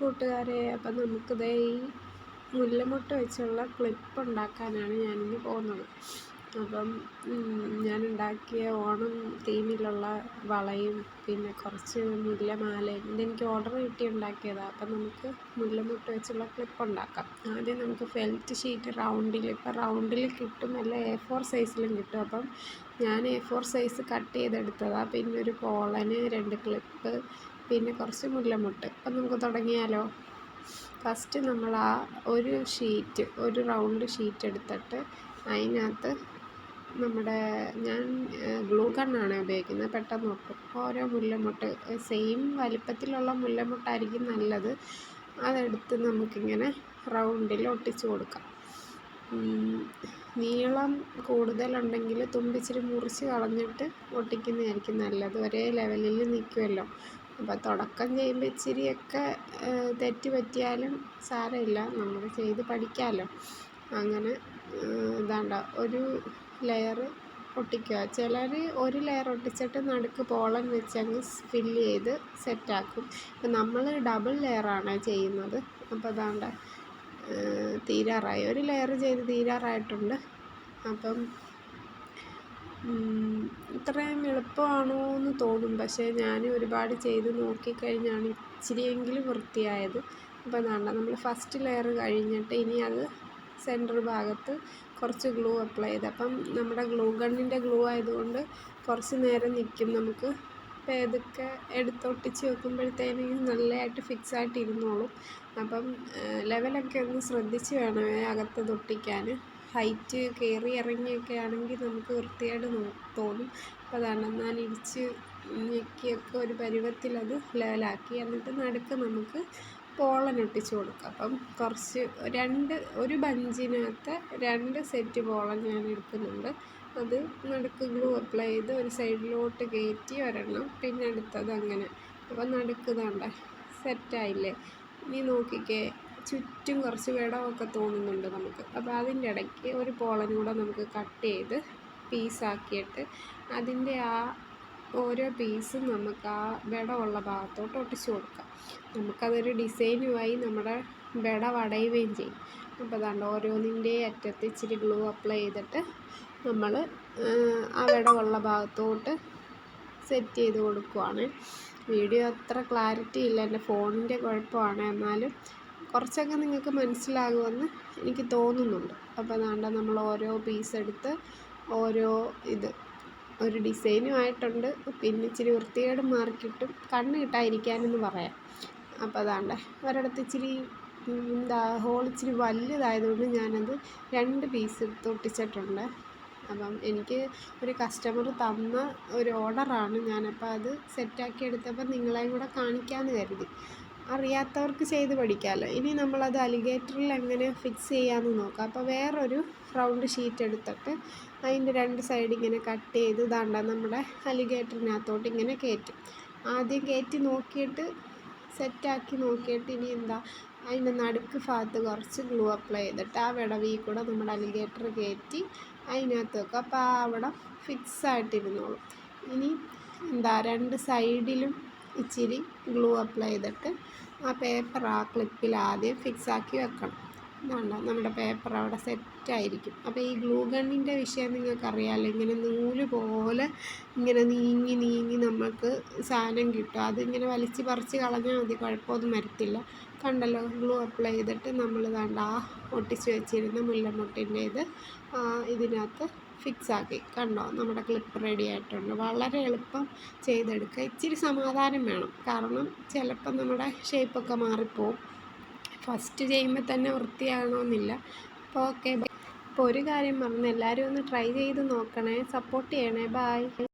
കൂട്ടുകാരെ അപ്പം നമുക്കിതേ ഈ മുല്ലമുട്ട വെച്ചുള്ള ക്ലിപ്പ് ഉണ്ടാക്കാനാണ് ഞാനിന്ന് പോകുന്നത്. അപ്പം ഞാൻ ഉണ്ടാക്കിയ ഓണം തീമിലുള്ള വളയും പിന്നെ കുറച്ച് മുല്ലമാലയും ഇതെനിക്ക് ഓർഡർ കിട്ടി ഉണ്ടാക്കിയതാണ് അപ്പം നമുക്ക് മുല്ലമുട്ട വെച്ചുള്ള ക്ലിപ്പ് ഉണ്ടാക്കാം. ആദ്യം നമുക്ക് ഫെൽറ്റ് ഷീറ്റ് റൗണ്ടിൽ ഇപ്പം റൗണ്ടിൽ കിട്ടും നല്ല എ ഫോർ സൈസിലും കിട്ടും. അപ്പം ഞാൻ എ ഫോർ സൈസ് കട്ട് ചെയ്തെടുത്തതാണ് പിന്നെ ഒരു കോളന് രണ്ട് ക്ലിപ്പ് പിന്നെ കുറച്ച് മുല്ലമുട്ട്. അപ്പം നമുക്ക് തുടങ്ങിയാലോ? ഫസ്റ്റ് നമ്മൾ ആ ഒരു ഷീറ്റ് ഒരു റൗണ്ട് ഷീറ്റ് എടുത്തിട്ട് അതിനകത്ത് നമ്മുടെ ഞാൻ ഗ്ലൂ ഗണ്ണാണ് ഉപയോഗിക്കുന്നത്. പെട്ടെന്ന് ഒട്ടും ഓരോ മുല്ലമുട്ട് സെയിം വലിപ്പത്തിലുള്ള മുല്ലമുട്ടായിരിക്കും നല്ലത്. അതെടുത്ത് നമുക്കിങ്ങനെ റൗണ്ടിൽ ഒട്ടിച്ചു കൊടുക്കാം. നീളം കൂടുതലുണ്ടെങ്കിൽ തുമ്പിച്ചിരി മുറിച്ച് കളഞ്ഞിട്ട് ഒട്ടിക്കുന്നതായിരിക്കും നല്ലത്. ഒരേ ലെവലിൽ നിൽക്കുമല്ലോ. അപ്പോൾ തുടക്കം ചെയ്യുമ്പോൾ ഇച്ചിരിയൊക്കെ തെറ്റ് പറ്റിയാലും സാരമില്ല. നമ്മൾ ചെയ്ത് പഠിക്കാമല്ലോ അങ്ങനെ ഇതാണ്ട. ഒരു ലെയർ ഒട്ടിക്കുക. ചിലർ ഒരു ലെയർ ഒട്ടിച്ചിട്ട് നടുക്ക് പോളൻ വെച്ചങ്ങ് ഫില്ല് ചെയ്ത് സെറ്റാക്കും. ഇപ്പം നമ്മൾ ഡബിൾ ലെയറാണ് ചെയ്യുന്നത്. അപ്പോൾ അതാണ്ട തീരാറായി. ഒരു ലെയർ ചെയ്ത് തീരാറായിട്ടുണ്ട്. അപ്പം ഇത്രയും എളുപ്പമാണോ എന്ന് തോന്നും. പക്ഷേ ഞാൻ ഒരുപാട് ചെയ്ത് നോക്കിക്കഴിഞ്ഞാണ് ഇച്ചിരിയെങ്കിലും വൃത്തിയായത്. അപ്പോൾ അതാണ്ട നമ്മൾ ഫസ്റ്റ് ലെയർ കഴിഞ്ഞിട്ട് ഇനി അത് സെന്റർ ഭാഗത്ത് കുറച്ച് ഗ്ലൂ അപ്ലൈ ചെയ്ത്. അപ്പം നമ്മുടെ ഗ്ലൂ ഗണ്ണിന്റെ ഗ്ലൂ ആയതുകൊണ്ട് കുറച്ച് നേരം നിൽക്കും നമുക്ക് ഏതൊക്കെ എടുത്തൊട്ടിച്ച് വെക്കുമ്പോഴത്തേനും നല്ലതായിട്ട് ഫിക്സ് ആയിട്ട് ഇരുന്നോളും അപ്പം ലെവലൊക്കെ ഒന്ന് ശ്രദ്ധിച്ച് വേണമേ അകത്ത് തൊട്ടിക്കാൻ. ഹൈറ്റ് കയറി ഇറങ്ങിയൊക്കെ ആണെങ്കിൽ നമുക്ക് വൃത്തികേട് തോന്നും. അപ്പോൾ അതാണ് എന്നാൽ ഇടിച്ച് ഞെക്കിയൊക്കെ ഒരു പരുവത്തിലത് ലെവലാക്കി. എന്നിട്ട് നടുക്ക് നമുക്ക് പോളൻ ഒട്ടിച്ച് കൊടുക്കാം. അപ്പം കുറച്ച് രണ്ട് ഒരു ബഞ്ചിനകത്ത് രണ്ട് സെറ്റ് പോളൻ ഞാൻ എടുക്കുന്നുണ്ട്. അത് നടുക്ക് ഗ്ലൂ അപ്ലൈ ചെയ്ത് ഒരു സൈഡിലോട്ട് കയറ്റി ഒരെണ്ണം. പിന്നെ അടുത്തത് അങ്ങനെ. അപ്പം നടുക്ക് തണ്ട സെറ്റായില്ലേ? ഇനി നോക്കിക്കേ. ചുറ്റും കുറച്ച് വിടവൊക്കെ തോന്നുന്നുണ്ട് നമുക്ക്. അപ്പോൾ അതിന്റെ ഇടയ്ക്ക് ഒരു പോളൻ കൂടെ നമുക്ക് കട്ട് ചെയ്ത് പീസാക്കിയിട്ട് അതിന്റെ ആ ഓരോ പീസും നമുക്ക് ആ വിടവുള്ള ഭാഗത്തോട്ട് ഒട്ടിച്ച് കൊടുക്കാം. നമുക്കതൊരു ഡിസൈനുമായി നമ്മുടെ വിട വടയുകയും ചെയ്യും. അപ്പോൾ അതാണ്ട് ഓരോന്നിന്റെ അറ്റത്ത് ഇച്ചിരി ഗ്ലൂ അപ്ലൈ ചെയ്തിട്ട് നമ്മൾ ആ വിടവുള്ള ഭാഗത്തോട്ട് സെറ്റ് ചെയ്ത് കൊടുക്കുവാണ്. വീഡിയോ അത്ര ക്ലാരിറ്റി ഇല്ല. എന്റെ ഫോണിന്റെ കുഴപ്പമാണ്. എന്നാലും കുറച്ചൊക്കെ നിങ്ങൾക്ക് മനസ്സിലാകുമെന്ന് എനിക്ക് തോന്നുന്നുണ്ട്. അപ്പോൾ അതാണ്ട് നമ്മൾ ഓരോ പീസ് എടുത്ത് ഓരോ ഇത്. ഒരു ഡിസൈനും ആയിട്ടുണ്ട്. പിന്നെ ഇച്ചിരി വൃത്തികേട് മാറിക്കിട്ടും കണ്ണ് കിട്ടാതിരിക്കാനെന്ന് പറയാം. അപ്പോൾ അതാണ്ട് ഒരിടത്ത് ഇച്ചിരി എന്താ ഹോൾ ഇച്ചിരി വലുതായതുകൊണ്ട് ഞാനത് രണ്ട് പീസ് എടുത്ത് ഒട്ടിച്ചിട്ടുണ്ട്. അപ്പം എനിക്ക് ഒരു കസ്റ്റമർ തന്ന ഒരു ഓർഡറാണ് ഞാനപ്പോൾ അത് സെറ്റാക്കി എടുത്തപ്പോൾ നിങ്ങളെയും കൂടെ കാണിക്കാമെന്ന് കരുതി. അറിയാത്തവർക്ക് ചെയ്ത് പഠിക്കാമല്ലോ. ഇനി നമ്മളത് അലിഗേറ്ററിൽ എങ്ങനെ ഫിക്സ് ചെയ്യാമെന്ന് നോക്കാം. അപ്പോൾ വേറൊരു റൗണ്ട് ഷീറ്റ് എടുത്തിട്ട് അതിന്റെ രണ്ട് സൈഡ് ഇങ്ങനെ കട്ട് ചെയ്ത് ഇതാണ്ട നമ്മുടെ അലിഗേറ്ററിനകത്തോട്ട് ഇങ്ങനെ കയറ്റും. ആദ്യം കയറ്റി നോക്കിയിട്ട് സെറ്റാക്കി നോക്കിയിട്ട് ഇനി എന്താ അതിന്റെ നടുക്ക് ഭാഗത്ത് കുറച്ച് ഗ്ലൂ അപ്ലൈ ചെയ്തിട്ട് ആ വിടവിൽ കൂടെ നമ്മുടെ അലിഗേറ്റർ കയറ്റി അതിനകത്ത് വെക്കും. അപ്പോൾ ആ അവിടെ ഫിക്സ് ആയിട്ടിരുന്നോളും. ഇനി എന്താ രണ്ട് സൈഡിലും ഇച്ചിരി ഗ്ലൂ അപ്ലൈ ചെയ്തിട്ട് ആ പേപ്പർ ആ ക്ലിപ്പിൽ ആദ്യം ഫിക്സ് ആക്കി വെക്കണം. വേണ്ട നമ്മുടെ പേപ്പർ അവിടെ സെറ്റായിരിക്കും അപ്പോൾ ഈ ഗ്ലൂ ഗണ്ണിന്റെ വിഷയം നിങ്ങൾക്കറിയാമല്ലോ ഇങ്ങനെ നൂൽ പോലെ ഇങ്ങനെ നീങ്ങി നീങ്ങി നമുക്ക് സാധനം കിട്ടും. അതിങ്ങനെ വലിച്ച് പറിച്ച് കളഞ്ഞാൽ മതി കുഴപ്പമൊന്നും വരത്തില്ല. കണ്ടല്ലോ ഗ്ലൂ അപ്ലൈ ചെയ്തിട്ട് നമ്മൾ വേണ്ട ആ ഒട്ടിച്ച് വെച്ചിരുന്ന മുല്ലമുട്ടിന്റെ ഇത് ഇതിനകത്ത് ഫിക്സ് ആക്കി കണ്ടോ? നമ്മുടെ ക്ലിപ്പ് റെഡി ആയിട്ടുണ്ട്. വളരെ എളുപ്പം ചെയ്തെടുക്കുക. ഇച്ചിരി സമാധാനം വേണം. കാരണം ചിലപ്പം നമ്മുടെ ഷേപ്പൊക്കെ മാറിപ്പോവും. ഫസ്റ്റ് ചെയ്യുമ്പോൾ തന്നെ വൃത്തിയാകണമെന്നില്ല. അപ്പോൾ ഓക്കെ അപ്പോൾ ഒരു കാര്യം പറഞ്ഞു എല്ലാവരും ഒന്ന് ട്രൈ ചെയ്ത് നോക്കണേ. സപ്പോർട്ട് ചെയ്യണേ. ബായ്